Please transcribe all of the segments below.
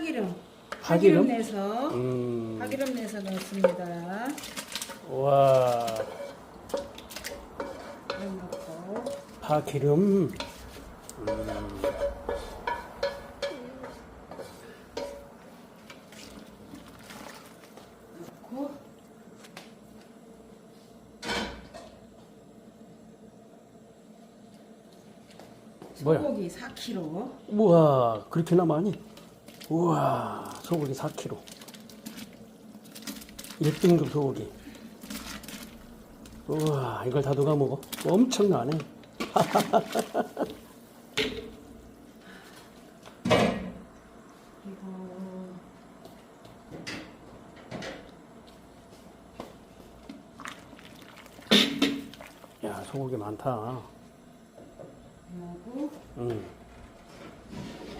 파기름. 파기름? 파기름 내서 음. 파기름 내서 넣습니다. 와. 기름 넣고 파기름. 음. 넣고 뭐야? 소고기 4kg. 우와, 그렇게나 많이? 우와, 소고기 4kg. 1등급 소고기. 우와, 이걸 다 누가 먹어? 엄청나네. 야, 소고기 많다. 그리고 응.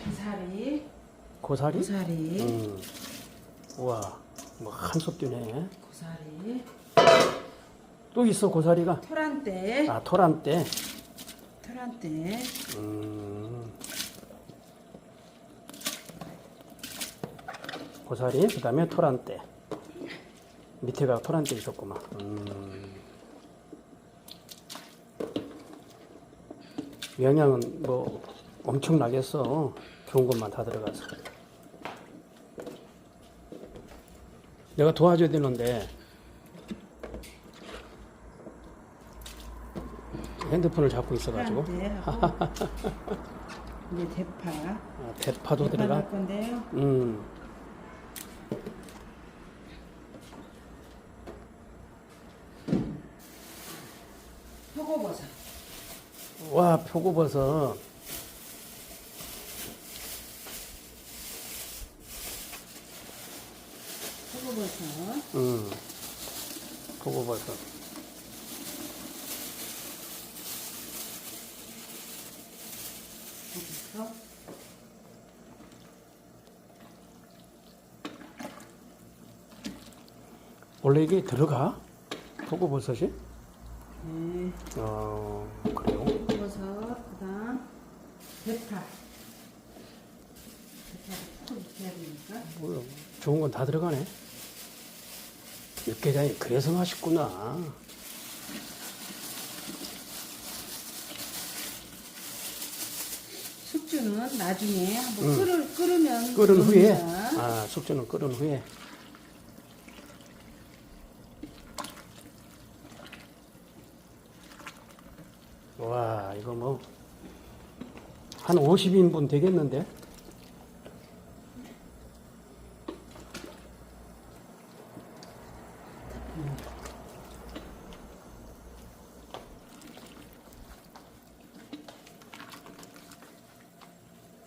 고사리. 고사리? 고사리. 응. 우와, 뭐 한솥 뛰네. 고사리. 또 있어, 고사리가. 토란대. 아, 토란대. 토란대. 음. 고사리, 그 다음에 토란대. 밑에가 토란대 있었구만. 음. 영양은 뭐 엄청나겠어. 좋은 것만 다 들어가서. 내가 도와줘야 되는데 핸드폰을 잡고 있어가지고 토란대하고 이제 대파. 아, 대파도 대파 들어가. 넣을 건데요. 음. 표고버섯. 와 표고버섯. 표고버섯. 음. 표고버섯. 원래 이게 들어가? 표고버섯이? 네. 어 그래요. 표고버섯. 그 다음 대파. 대파를 푹 익혀야 되니까. 뭐, 좋은 건 다 들어가네. 육개장이 그래서 맛있구나. 숙주는 나중에 한번 음. 끓을, 끓으면 끓은 후에. 아 숙주는 끓은 후에. 와 이거 뭐 한 50인분 되겠는데?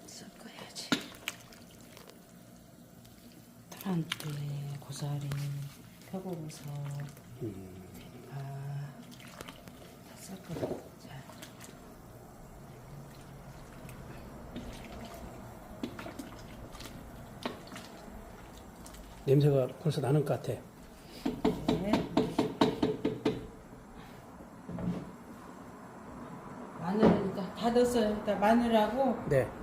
섞어야지. 토란대, 고사리, 표고버섯, 대파 다 섞어. 자, 냄새가 벌써 나는 것 같아. 네. 마늘은 일단 다 넣었어요. 일단 마늘하고 네.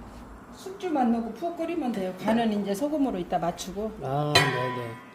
숙주만 넣고 푹 끓이면 돼요. 간은 이제 소금으로 이따 맞추고. 아, 네네.